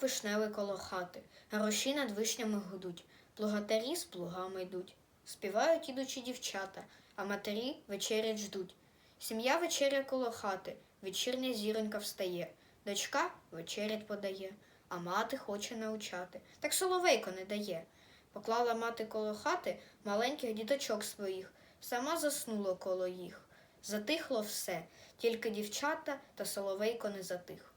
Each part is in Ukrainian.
вишневий коло хати, гроші над вишнями гудуть, плугатарі з плугами йдуть. Співають ідучі дівчата, а матері вечерять ждуть. Сім'я вечеря коло хати, вечірня зіронька встає, дочка вечерять подає, а мати хоче научати. Так соловейко не дає. Поклала мати коло хати маленьких діточок своїх, сама заснула коло їх. Затихло все, тільки дівчата та соловейко не затих.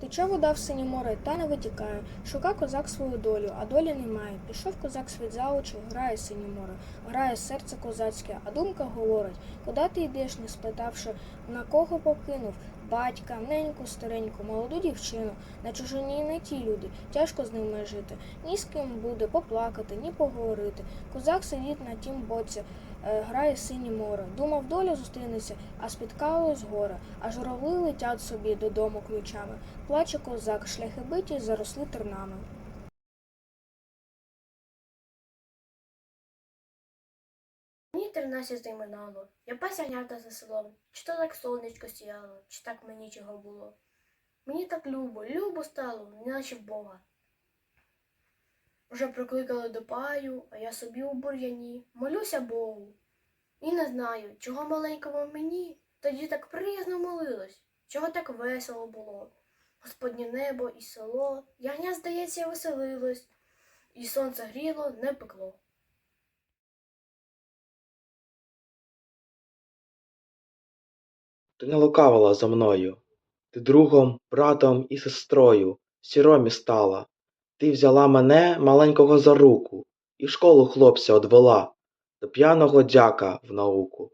Тече вода в синє море, та не витікає. Шука козак свою долю, а долі немає. Пішов козак світ за очі, грає синє море, грає серце козацьке, а думка говорить, куди ти йдеш, не спитавши, на кого покинув? Батька, неньку, стареньку, молоду дівчину, на чужині не ті люди, тяжко з ними жити. Ні з ким буде поплакати, ні поговорити. Козак сидить на тім боці, е, грає синє море. Думав, доля зустрінеться, а спіткалось горе, а журавли летять собі додому ключами. Плаче козак, шляхи биті заросли тернами. Мені тринадцять день минало, я пася гнята за селом, чи то так сонечко сіяло, чи так мені чого було. Мені так любо, любо стало, неначе в Бога. Уже прокликали до паю, а я собі у бур'яні, молюся Богу. І не знаю, чого маленькому мені тоді так приязно молилось, чого так весело було. Господнє небо і село, ягня, здається, веселилось, і сонце гріло, не пекло. Ти не лукавила за мною. Ти другом, братом і сестрою сіромі стала. Ти взяла мене маленького за руку і школу хлопця одвела до п'яного дяка в науку.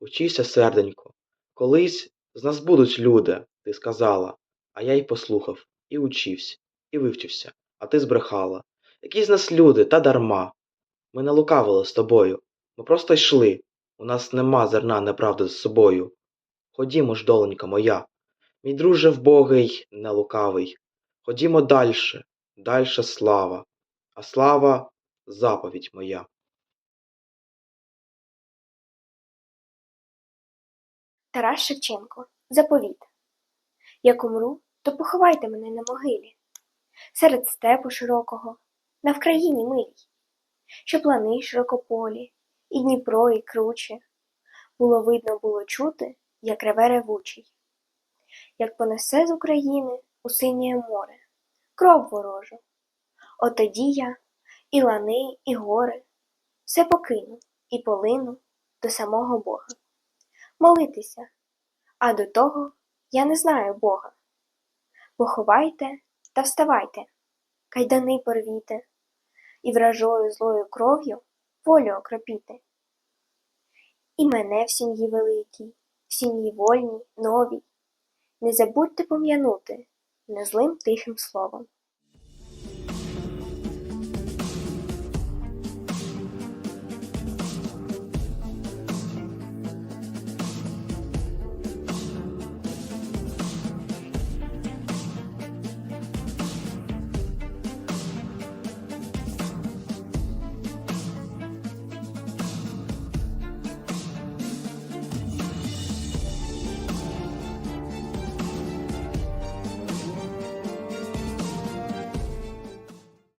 Учися, серденько, колись з нас будуть люди, ти сказала, а я й послухав, і учився, і вивчився, а ти збрехала. Які з нас люди, та дарма. Ми не лукавили з тобою, ми просто йшли. У нас нема зерна неправди з собою. Ходімо ж, доленька моя, мій друже вбогий, не лукавий. Ходімо дальше, дальше слава, а слава заповідь моя. Тарас Шевченко. Заповіт. Як умру, то поховайте мене на могилі, серед степу широкого, на Вкраїні милій, що плани широкополі, і Дніпро, і круче. Було видно, було чути, як реве ревучий, як понесе з України у синє море, кров ворожу. От тоді я і лани, і гори, все покину і полину до самого Бога. Молитися, а до того я не знаю Бога. Поховайте та вставайте, кайдани порвіте, і вражою злою кров'ю волю окропіте. І мене в сім'ї великій, сім'ї вольній, новій, не забудьте пом'янути незлим тихим словом.